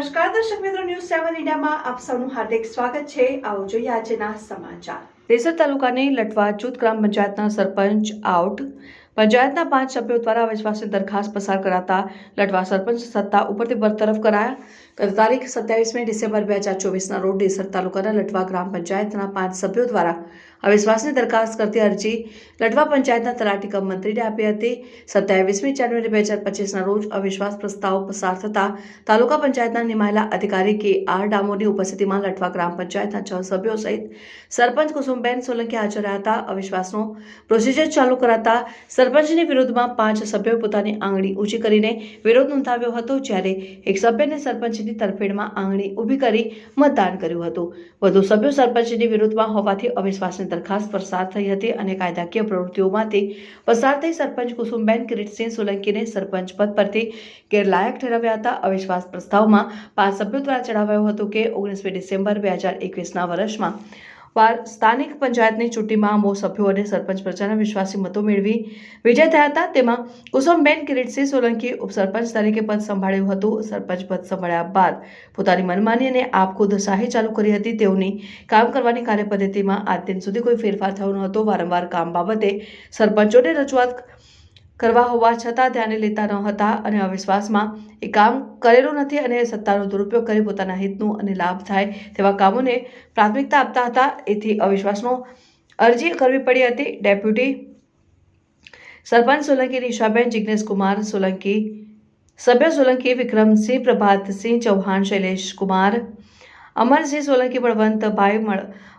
સેવન ઇન્ડિયામાં આપ સૌનું હાર્દિક સ્વાગત છે. આવો જોઈએ આજના સમાચાર. દેસર તાલુકાની લટવા જૂથ ગ્રામ પંચાયતના સરપંચ આઉટ. પંચાયતના પાંચ સભ્યો દ્વારા વિશ્વાસની દરખાસ્ત પસાર કરાતા લટવા સરપંચ સત્તા ઉપરથી બરતરફ કરાયા. ગત તારીખ સત્યાવીસમી ડિસેમ્બર બે હજાર ચોવીસના રોજ દેસર તાલુકાના લટવા ગ્રામ પંચાયતના પાંચ સભ્યો દ્વારા અવિશ્વાસની દરખાસ્ત કરતી અરજી લટવા પંચાયતના તલાટી કમ મંત્રીને આપી હતી. સત્યાવીસમી જાન્યુઆરી બે હજાર પચીસના રોજ અવિશ્વાસ પ્રસ્તાવ પસાર થતા તાલુકા પંચાયતના નિમાયેલા અધિકારી કે આર ડામોરની ઉપસ્થિતિમાં લટવા ગ્રામ પંચાયતના છ સભ્યો સહિત સરપંચ કુસુમબેન સોલંકી હાજર રહ્યા હતા. અવિશ્વાસનો પ્રોસિજર ચાલુ કરાતા સરપંચની વિરુદ્ધમાં પાંચ સભ્યોએ પોતાની આંગળી ઊંચી કરીને વિરોધ નોંધાવ્યો હતો, જ્યારે એક સભ્યને સરપંચની તરફેણમાં આંગળી ઊભી કરી મતદાન કર્યું હતું. વધુ સભ્યો સરપંચની વિરુદ્ધમાં હોવાથી અવિશ્વાસની દરખાસ્ત પસાર થઈ હતી અને કાયદાકીય પ્રવૃત્તિઓમાંથી પસાર થઈ સરપંચ કુસુમબેન કિરીટસિંહ સોલંકીને સરપંચ પદ પરથી ગેરલાયક ઠેરવ્યા હતા. અવિશ્વાસ પ્રસ્તાવમાં પાંચ સભ્યો દ્વારા જણાવાયું હતું કે ઓગણીસમી ડિસેમ્બર બે હજાર એકવીસના વર્ષમાં વાર સ્થાનિક પંચાયતની ચૂંટણીમાં અમો સભ્યો અને સરપંચ પ્રજાના વિશ્વાસી મતો મેળવી વિજય થયા હતા. તેમાં કુસુમબેન કિરીટસિંહ સોલંકી ઉપસરપંચ તરીકે પદ સંભાળ્યું હતું. સરપંચ પદ સંભાળ્યા બાદ પોતાની મનમાની અને આપખુદ શાહી ચાલુ કરી હતી. તેઓની કામ કરવાની કાર્યપદ્ધતિમાં આજ દિન સુધી કોઈ ફેરફાર થયો ન હતો. વારંવાર કામ બાબતે સરપંચોને રજૂઆત કરવા હોવા છતાં ધ્યાને લેતા ન હતા અને અવિશ્વાસમાં એ કામ કરેલું નથી અને સત્તાનો દુરુપયોગ કરી પોતાના હિતનું અને લાભ થાય તેવા કામોને પ્રાથમિકતા આપતા હતા. એથી અવિશ્વાસનો અરજી કરવી પડી હતી. ડેપ્યુટી સરપંચ સોલંકી નિશાબેન, જિગ્નેશ કુમાર સોલંકી, સભ્ય સોલંકી વિક્રમસિંહ, પ્રભાતસિંહ ચૌહાણ, શૈલેષ કુમાર, અમરસિંહ સોલંકી, બળવંતભાઈ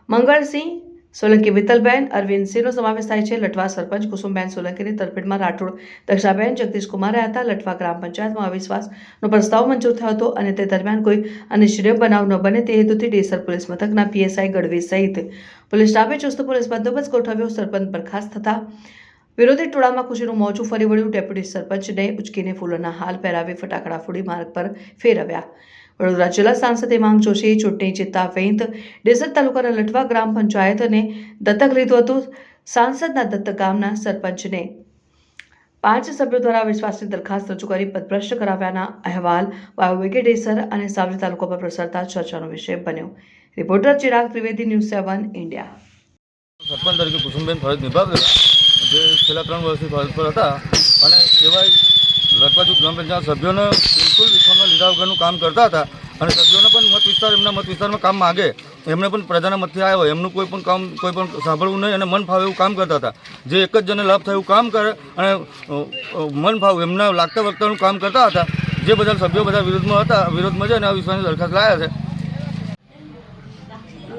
મંગળસિંહ સોલંકી વિઠ્ઠલબેન અરવિંદસિંહનો સમાવેશ થાય છે. લટવા સરપંચ કુસુમબેન સોલંકીની તરફેડમાં રાઠોડ, દક્ષાબેન જગદીશ કુમાર રહ્યા હતા લટવા ગ્રામ પંચાયતમાં અવિશ્વાસનો પ્રસ્તાવ મંજૂર થયો હતો અને તે દરમિયાન કોઈ અનિશ્ચનીય બનાવ ન બને તે હેતુથી ડેસર પોલીસ મથકના પીએસઆઈ ગઢવી સહિત પોલીસ સ્ટાફે ચુસ્ત પોલીસ બંદોબસ્ત ગોઠવ્યો. સરપંચ બરખાસ્ત થતા વિરોધી ટોળામાં ખુશીનું મોજું ફરી વળ્યું. ડેપ્યુટી સરપંચને ઉચકીને ફૂલોના હાલ પહેરાવી ફટાકડા ફોડી માર્ગ પર ફેરવ્યા. વડોદરા જિલ્લા સાંસદ હેમાંગ જોશીએ ચૂંટણી જીતતા ફેંત ડેસર તાલુકાના લટવા ગ્રામ પંચાયતને દત્તક લીધું હતું. સાંસદના દત્તક ગામના સરપંચને પાંચ સભ્યો દ્વારા વિશ્વાસની દરખાસ્ત રજૂ કરી પદભ્રષ્ટ કરાવ્યાના અહેવાલ વાયુવેગે ડેસર અને સાવલી તાલુકા પર પ્રસરતા ચર્ચાનો વિષય બન્યો. Reporter Chirag Trivedi, news seven, India. Sarpanch તરીકે કુસુમબેન ફરજ નિભાવેલા જે છેલ્લા ત્રણ વર્ષથી ફરજ પર હતા. અને એવાય લટવાજુ ગ્રામ પંચાયત સભ્યોને બિલકુલ વિશ્વમાં લીધા વગરનું કામ કરતા હતા અને સભ્યોને પણ મત વિસ્તાર, એમના મત વિસ્તારમાં કામ માગે. એમને પણ પ્રજાના મતથી આવ્યો. એમનું કોઈ પણ કામ, કોઈ પણ સાંભળવું નહીં અને મન ફાવે એવું કામ કરતા હતા. જે એક જ જણને લાભ થાય એવું કામ કરે અને મન ફાવ એમના લાગતા વખતાનું કામ કરતા હતા. જે બધા સભ્યો બધા વિરોધમાં હતા, વિરોધમાં છે અને આ વિશ્વાસની દરખાસ્ત લાયા છે.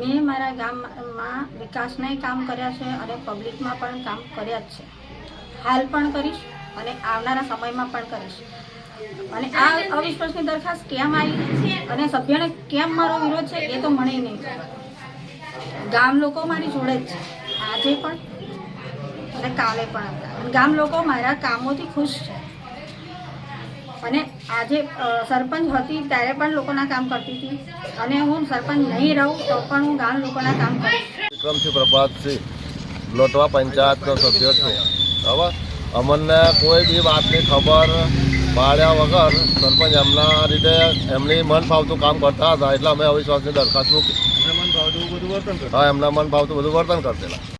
મેં મારા ગામમાં વિકાસના કામ કર્યા છે અને પબ્લિકમાં પણ કામ કર્યા જ છે. હાલ પણ કરીશ. અને આવનારા સમયમાં પણ કરીશ. અને આ અવિશ્વાસની દરખાસ્ત કેમ આવી અને સભ્યને કેમ મારો વિરોધ છે એ તો મને નહીં ગામ લોકો મારી જોડે જ છે. આજે પણ અને કાલે પણ હતા ગામ લોકો મારા કામોથી ખુશ છે. અને આજે સરપંચ હતી ત્યારે પણ લોકોના કામ કરતી હતી. અને હું સરપંચ નહીં રહું તો પણ હું ગામ લોકોના કામ કરીશ. વિક્રમસિંહ પ્રભાતસિંહ, લોટવા પંચાયતનો સભ્ય છું. બરાબર? અમને કોઈ બી વાતની ખબર પાડ્યા વગર સરપંચ એમના રીતે એમની મન ફાવતું કામ કરતા હતા. એટલે અમે અવિશ્વાસની દરખાસ્ત મૂકી હા એમના મન ફાવતું બધું વર્તન કરતેલા